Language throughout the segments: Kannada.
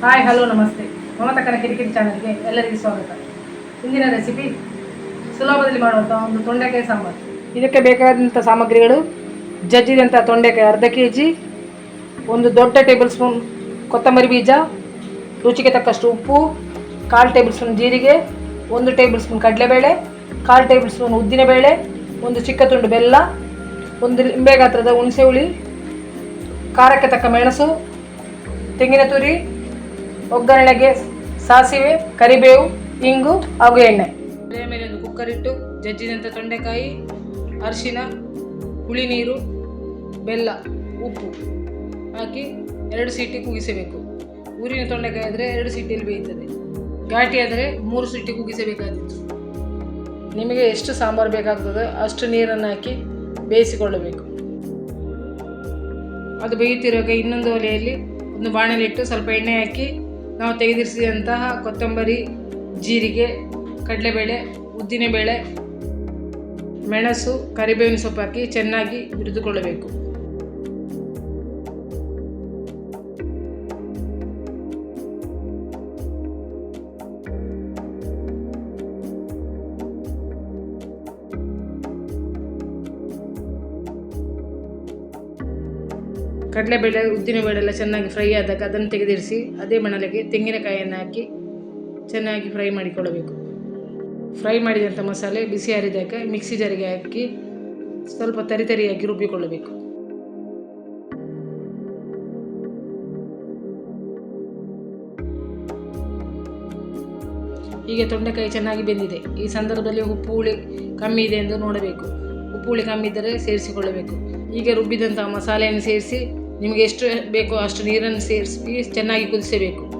ಹಾಯ್ ಹಲೋ ನಮಸ್ತೆ. ಮಮತಕ್ಕನ ಕನ ಕಿರಿಕಿರಿ ಚಾನಲ್ಗೆ ಎಲ್ಲರಿಗೂ ಸ್ವಾಗತ. ಇಂದಿನ ರೆಸಿಪಿ ಸುಲಭದಲ್ಲಿ ಮಾಡುವಂಥ ಒಂದು ತೊಂಡೆಕಾಯಿ ಸಾಂಬಾರು. ಇದಕ್ಕೆ ಬೇಕಾದಂಥ ಸಾಮಗ್ರಿಗಳು ಜಜ್ಜಿದಂಥ ತೊಂಡೆಕಾಯಿ ಅರ್ಧ ಕೆ ಜಿ ಒಂದು ದೊಡ್ಡ ಟೇಬಲ್ ಸ್ಪೂನ್ ಕೊತ್ತಂಬರಿ ಬೀಜ, ರುಚಿಗೆ ತಕ್ಕಷ್ಟು ಉಪ್ಪು, ಕಾಲು ಟೇಬಲ್ ಸ್ಪೂನ್ ಜೀರಿಗೆ, ಒಂದು ಟೇಬಲ್ ಸ್ಪೂನ್ ಕಡಲೆಬೇಳೆ, ಕಾಲು ಟೇಬಲ್ ಸ್ಪೂನ್ ಉದ್ದಿನಬೇಳೆ, ಒಂದು ಚಿಕ್ಕ ತುಂಡು ಬೆಲ್ಲ, ಒಂದು ಲಿಂಬೆ ಗಾತ್ರದ ಹುಣಸೆ ಹುಳಿ, ಖಾರಕ್ಕೆ ತಕ್ಕ ಮೆಣಸು, ತೆಂಗಿನ ತುರಿ ಒಗ್ಗರಣೆಗೆ ಸಾಸಿವೆ, ಕರಿಬೇವು, ಇಂಗು ಹಾಗೂ ಎಣ್ಣೆ. ಒಲೆಯ ಮೇಲೆ ಒಂದು ಕುಕ್ಕರ್ ಇಟ್ಟು ಜಜ್ಜಿದಂಥ ತೊಂಡೆಕಾಯಿ, ಅರಿಶಿನ, ಹುಳಿ ನೀರು, ಬೆಲ್ಲ, ಉಪ್ಪು ಹಾಕಿ ಎರಡು ಸೀಟಿ ಕುಗಿಸಬೇಕು ಊರಿನ ತೊಂಡೆಕಾಯಿ ಆದರೆ ಎರಡು ಸೀಟಿಯಲ್ಲಿ ಬೇಯ್ತದೆ. ಘಾಟಿ ಆದರೆ ಮೂರು ಸೀಟಿ ಕೂಗಿಸಬೇಕಾದಿತ್ತು ನಿಮಗೆ ಎಷ್ಟು ಸಾಂಬಾರು ಬೇಕಾಗ್ತದೆ ಅಷ್ಟು ನೀರನ್ನು ಹಾಕಿ ಬೇಯಿಸಿಕೊಳ್ಳಬೇಕು. ಅದು ಬೇಯುತ್ತಿರುವಾಗ ಇನ್ನೊಂದು ಒಲೆಯಲ್ಲಿ ಒಂದು ಬಾಣಲಿಟ್ಟು ಸ್ವಲ್ಪ ಎಣ್ಣೆ ಹಾಕಿ ನಾವು ತೆಗೆದಿರಿಸಿದಂತಹ ಕೊತ್ತಂಬರಿ ಜೀರಿಗೆ ಕಡಲೆಬೇಳೆ ಉದ್ದಿನಬೇಳೆ ಮೆಣಸು ಕರಿಬೇವಿನ ಸೊಪ್ಪು ಹಾಕಿ ಚೆನ್ನಾಗಿ ಹುರಿದುಕೊಳ್ಳಬೇಕು. ಕಡಲೆಬೇಳೆ ಉದ್ದಿನಬೇಳೆ ಎಲ್ಲ ಚೆನ್ನಾಗಿ ಫ್ರೈ ಆದಾಗ ಅದನ್ನು ತೆಗೆದಿರಿಸಿ, ಅದೇ ಮಣಲೆಗೆ ತೆಂಗಿನಕಾಯಿಯನ್ನು ಹಾಕಿ ಚೆನ್ನಾಗಿ ಫ್ರೈ ಮಾಡಿಕೊಳ್ಳಬೇಕು. ಫ್ರೈ ಮಾಡಿದಂಥ ಮಸಾಲೆ ಬಿಸಿ ಹರಿದಾಗ ಮಿಕ್ಸಿ ಜಾರಿಗೆ ಹಾಕಿ ಸ್ವಲ್ಪ ತರಿತರಿಯಾಗಿ ರುಬ್ಬಿಕೊಳ್ಳಬೇಕು. ಈಗ ತೊಂಡೆಕಾಯಿ ಚೆನ್ನಾಗಿ ಬೆಂದಿದೆ. ಈ ಸಂದರ್ಭದಲ್ಲಿ ಉಪ್ಪು, ಹುಳಿ ಕಮ್ಮಿ ಇದೆ ಎಂದು ನೋಡಬೇಕು. ಉಪ್ಪು, ಹುಳಿ ಕಮ್ಮಿ ಇದ್ದರೆ ಸೇರಿಸಿಕೊಳ್ಳಬೇಕು. ಈಗ ರುಬ್ಬಿದಂಥ ಮಸಾಲೆಯನ್ನು ಸೇರಿಸಿ ನಿಮಗೆ ಎಷ್ಟು ಬೇಕೋ ಅಷ್ಟು ನೀರನ್ನು ಸೇರಿಸಿ ಚೆನ್ನಾಗಿ ಕುದಿಸಬೇಕು.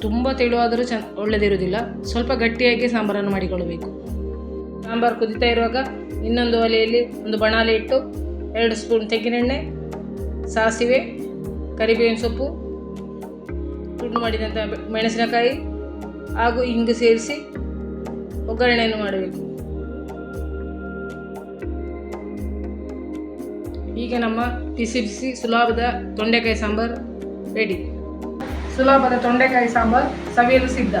ತುಂಬ ತೆಳುವಾದರೂ ಚೆನ್ನ ಒಳ್ಳೆದಿರುವುದಿಲ್ಲ. ಸ್ವಲ್ಪ ಗಟ್ಟಿಯಾಗಿ ಸಾಂಬಾರನ್ನು ಮಾಡಿಕೊಳ್ಳಬೇಕು. ಸಾಂಬಾರು ಕುದಿತಾ ಇರುವಾಗ ಇನ್ನೊಂದು ಒಲೆಯಲ್ಲಿ ಒಂದು ಬಣಾಲೆ ಇಟ್ಟು ಎರಡು ಸ್ಪೂನ್ ತೆಂಗಿನೆಣ್ಣೆ, ಸಾಸಿವೆ, ಕರಿಬೇವಿನ ಸೊಪ್ಪು, ತುಂಡು ಮಾಡಿದಂಥ ಮೆಣಸಿನಕಾಯಿ ಹಾಗೂ ಇಂಗು ಸೇರಿಸಿ ಒಗ್ಗರಣೆಯನ್ನು ಮಾಡಬೇಕು. ಈಗ ನಮ್ಮ ಬಿಸಿ ಬಿಸಿ ಸುಲಭದ ತೊಂಡೆಕಾಯಿ ಸಾಂಬಾರು ರೆಡಿ ಸುಲಭದ ತೊಂಡೆಕಾಯಿ ಸಾಂಬಾರು ಸವಿಯಲು ಸಿದ್ಧ.